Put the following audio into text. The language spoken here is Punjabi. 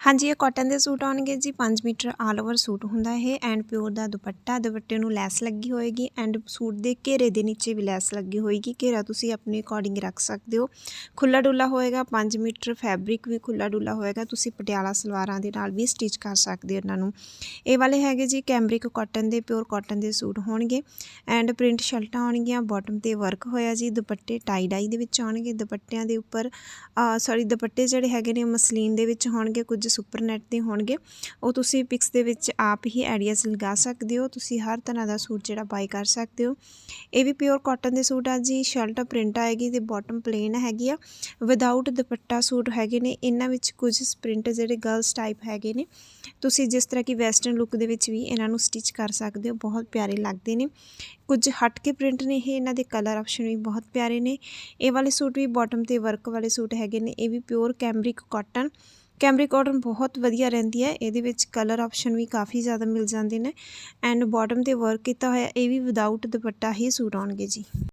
ਹਾਂਜੀ, ਇਹ ਕਾਟਨ ਦੇ ਸੂਟ ਆਉਣਗੇ ਜੀ 5 ਮੀਟਰ ਆਲ ਓਵਰ ਸੂਟ ਹੁੰਦਾ ਇਹ ਐਂਡ ਪਿਓਰ ਦਾ ਦੁਪੱਟਾ, ਦੁਪੱਟੇ ਨੂੰ ਲੈਸ ਲੱਗੀ ਹੋਏਗੀ ਐਂਡ ਸੂਟ ਦੇ ਘੇਰੇ ਦੇ ਨੀਚੇ ਵੀ ਲੈਸ ਲੱਗੀ ਹੋਏਗੀ, ਘੇਰਾ ਤੁਸੀਂ ਆਪਣੇ ਅਕੋਰਡਿੰਗ ਰੱਖ ਸਕਦੇ ਹੋ। ਖੁੱਲਾ ਡੁੱਲਾ ਹੋਏਗਾ 5 ਮੀਟਰ ਫੈਬਰਿਕ ਵੀ ਖੁੱਲਾ ਡੁੱਲਾ ਹੋਏਗਾ, ਤੁਸੀਂ ਪਟਿਆਲਾ ਸਲਵਾਰਾਂ ਦੇ ਨਾਲ ਵੀ ਸਟਿਚ ਕਰ ਸਕਦੇ ਹੋ ਇਹਨਾਂ ਨੂੰ। ਇਹ ਵਾਲੇ ਹੈਗੇ ਜੀ ਕੈਮਰਿਕ ਕਾਟਨ ਦੇ ਪਿਓਰ ਕਾਟਨ ਦੇ ਸੂਟ ਹੋਣਗੇ ਐਂਡ ਪ੍ਰਿੰਟ ਸ਼ਰਟਾਂ ਆਉਣਗੀਆਂ ਬਾਟਮ ਤੇ ਵਰਕ ਹੋਇਆ ਜੀ, ਦੁਪੱਟੇ ਟਾਈ ਡਾਈ ਦੇ ਵਿੱਚ ਆਉਣਗੇ, ਦੁਪੱਟਿਆਂ ਦੇ ਉੱਪਰ ਸੌਰੀ ਦੁਪੱਟੇ ਜਿਹੜੇ ਹੈਗੇ ਨੇ ਮਸਲੀਨ ਦੇ ਵਿੱਚ ਹੋਣਗੇ, ਕੁਝ ਸੁਪਰ ਨੈਟ ਦੇ ਹੋਣਗੇ, ਉਹ ਤੁਸੀਂ ਪਿਕਸ ਦੇ ਵਿੱਚ ਆਪ ਹੀ ਆਈਡੀਆਸ ਲਗਾ ਸਕਦੇ ਹੋ, ਤੁਸੀਂ ਹਰ ਤਰ੍ਹਾਂ ਦਾ ਸੂਟ ਜਿਹੜਾ ਬਾਈ ਕਰ ਸਕਦੇ ਹੋ। ਇਹ ਵੀ ਪਿਓਰ ਕਾਟਨ ਦੇ ਸੂਟ ਆ ਜੀ ਸ਼ਰਟ ਪ੍ਰਿੰਟ ਆਏਗੀ ਤੇ ਬਾਟਮ ਪਲੇਨ ਹੈਗੀ ਆ ਵਿਦਆਊਟ ਦੁਪੱਟਾ ਸੂਟ ਹੈਗੇ ਨੇ, ਇਹਨਾਂ ਵਿੱਚ ਕੁਝ ਸਪ੍ਰਿੰਟ ਜਿਹੜੇ ਗਰਲਸ ਟਾਈਪ ਹੈਗੇ ਨੇ, ਤੁਸੀਂ ਜਿਸ ਤਰ੍ਹਾਂ ਕਿ ਵੈਸਟਰਨ ਲੁੱਕ ਦੇ ਵਿੱਚ ਵੀ ਇਹਨਾਂ ਨੂੰ ਸਟਿਚ ਕਰ ਸਕਦੇ ਹੋ, ਬਹੁਤ ਪਿਆਰੇ ਲੱਗਦੇ ਨੇ। ਕੁਝ ਹਟ ਕੇ ਪ੍ਰਿੰਟ ਨੇ ਇਹ, ਇਹਨਾਂ ਦੇ ਕਲਰ ਆਪਸ਼ਨ ਵੀ ਬਹੁਤ ਪਿਆਰੇ ਨੇ। ਇਹ ਵਾਲੇ ਸੂਟ ਵੀ ਬਾਟਮ ਤੇ ਵਰਕ ਵਾਲੇ ਸੂਟ ਹੈਗੇ ਨੇ, ਇਹ ਵੀ pure cambric cotton cambric cotton ਬਹੁਤ ਵਧੀਆ ਰਹਿੰਦੀ ਹੈ। ਇਹਦੇ ਵਿੱਚ ਕਲਰ ਆਪਸ਼ਨ ਵੀ ਕਾਫੀ ਜ਼ਿਆਦਾ ਮਿਲ ਜਾਂਦੇ ਨੇ। ਐਂਡ ਬਾਟਮ ਤੇ ਵਰਕ ਕੀਤਾ ਹੋਇਆ, ਇਹ ਵੀ ਵਿਦਆਊਟ ਦੁਪੱਟਾ ਹੀ ਸੂਟ ਆਉਣਗੇ ਜੀ।